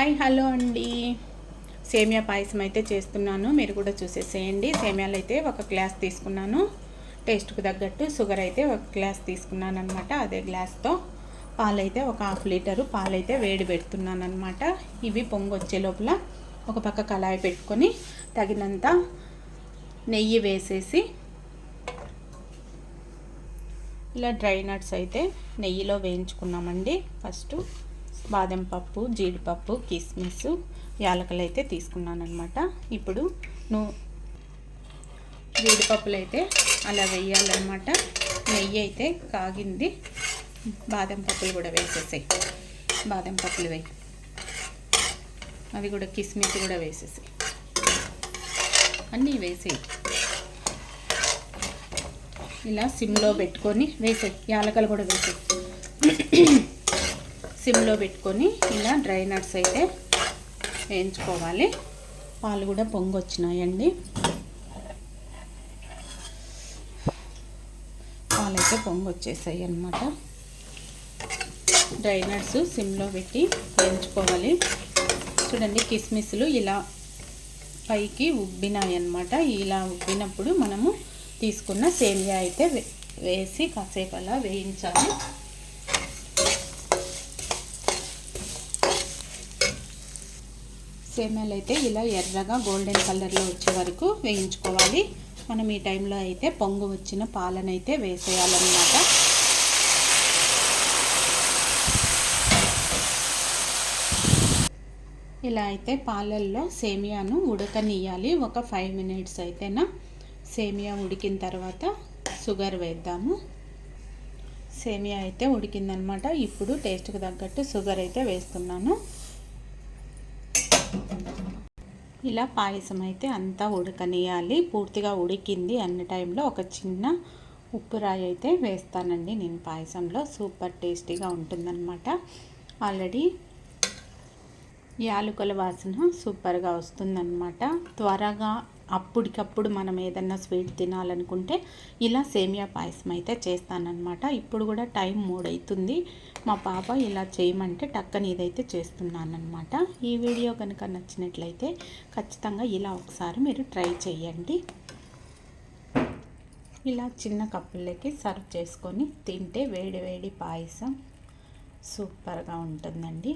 Hi hello అండి. సేమియా పాయసం అయితే చేస్తున్నాను. మీరు కూడా చూసేసేయండి. సేమియాలు అయితే ఒక గ్లాస్ తీసుకున్నాను. టేస్ట్కు తగ్గట్టు షుగర్ అయితే ఒక గ్లాస్ తీసుకున్నాను అనమాట అదే గ్లాస్తో పాలైతే ఒక హాఫ్ లీటరు పాలైతే వేడి పెడుతున్నాను అనమాట ఇవి పొంగు వచ్చే లోపల ఒక పక్క కళాయి పెట్టుకొని తగినంత నెయ్యి వేసేసి ఇలా డ్రై నట్స్ అయితే నెయ్యిలో వేయించుకున్నామండి. ఫస్ట్ బాదం పప్పు జీడిపప్పు కిస్మిస్ యాలకలు అయితే తీసుకున్నాను అనమాట ఇప్పుడు నువ్వు జీడిపప్పులు అయితే అలా వేయాలన్నమాట. నెయ్యి అయితే కాగింది. బాదం పప్పులు కూడా వేసేసాయి. బాదం పప్పులు వేయి. అవి కూడా కిస్మిస్ కూడా వేసేసాయి. అన్నీ వేసేయి. ఇలా సిమ్లో పెట్టుకొని వేసేయి. యాలకలు కూడా వేసే సిమ్లో పెట్టుకొని ఇలా డ్రై నట్స్ అయితే వేయించుకోవాలి. పాలు కూడా పొంగొచ్చినాయండి. పాలు అయితే పొంగొచ్చేసాయి అన్నమాట డ్రై నట్స్ సిమ్లో పెట్టి వేయించుకోవాలి. చూడండి కిస్మిస్లు ఇలా పైకి ఉబ్బినాయి అన్నమాట ఇలా ఉబ్బినప్పుడు మనము తీసుకున్న సేమియా అయితే వేసి కాసేపు అలా వేయించాలి. సేమియాలు అయితే ఇలా ఎర్రగా గోల్డెన్ కలర్లో వచ్చే వరకు వేయించుకోవాలి. మనం ఈ టైంలో అయితే పొంగు వచ్చిన పాలనైతే వేసేయాలన్నమాట. ఇలా అయితే పాలల్లో సేమియాను ఉడకనియాలి ఒక ఫైవ్ మినిట్స్ అయితేనా? సేమియా ఉడికిన తర్వాత షుగర్ వేద్దాము. సేమియా అయితే ఉడికిందనమాట. ఇప్పుడు టేస్ట్కి తగ్గట్టు షుగర్ అయితే వేస్తున్నాను. ఇలా పాయసం అయితే అంతా ఉడకనియాలి పూర్తిగా ఉడికింది అన్న టైంలో ఒక చిన్న ఉప్పు రాయి అయితే వేస్తానండి నేను పాయసంలో. సూపర్ టేస్టీగా ఉంటుందన్నమాట. ఆల్రెడీ యాలకుల వాసన సూపర్గా వస్తుందన్నమాట. త్వరగా అప్పటికప్పుడు మనం ఏదన్నా స్వీట్ తినాలనుకుంటే ఇలా సేమియా పాయసం అయితే చేస్తానన్నమాట. ఇప్పుడు కూడా టైం మూడవుతుంది మా పాప ఇలా చేయమంటే టక్కని ఇదైతే చేస్తున్నానమాట ఈ వీడియో కనుక నచ్చినట్లయితే ఖచ్చితంగా ఇలా ఒకసారి మీరు ట్రై చేయండి. ఇలా చిన్న కప్పులకి సర్వ్ చేసుకొని తింటే వేడి వేడి పాయసం సూపర్గా ఉంటుందండి.